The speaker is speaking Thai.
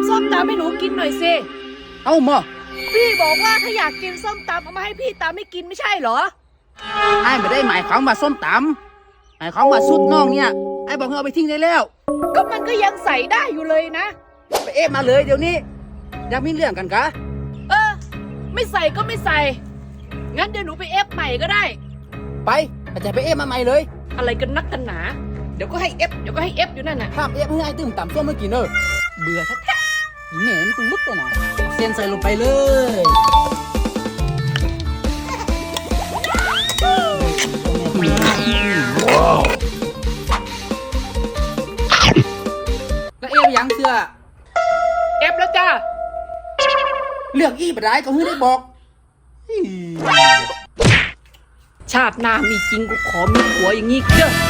ำส้มตำให้หนูกินหน่อยสิเอาหมอพี่บอกว่าถ้าอยากกินส้มตำเอามาให้พี่ตำให้กินไม่ใช่เหรอไอ้ไม่ได้หมายความว่าส้มตำหมายความว่าสุดน้องเนี่ยไอ้บอกให้เอาไปทิ้งได้แล้ว ก็มันก็ยังใส่ได้อยู่เลยนะ ไปเอฟมาเลยเดี๋ยวนี้อยากมีเรื่องกันกะเออ ไม่ใส่ก็ไม่ใส่ งั้นเดี๋ยวหนูไปเอฟใหม่ก็ได้ ไปอาจจะไปเอฟมาใหม่เลย อะไรกันนักกันหนา เดี๋ยวก็ให้เอฟเดี๋ยวก็ให้เอฟอยู่นั่นน่ะข้ามเอฟให้ไอ้ตื่มต่ำส้มเมื่อกี้เนอะเบื่อแท้ๆอี เหม่มันตึงลุกตัวหน่อยเซนใส่ลงไปเลยแล้วเอฟยังเสื้อเอฟแล้วจ้าเลือกอีบได้ก็ให้ได้บอกชาติหน้ามีจริงกูขอมีผัวอย่างนี้เด้อ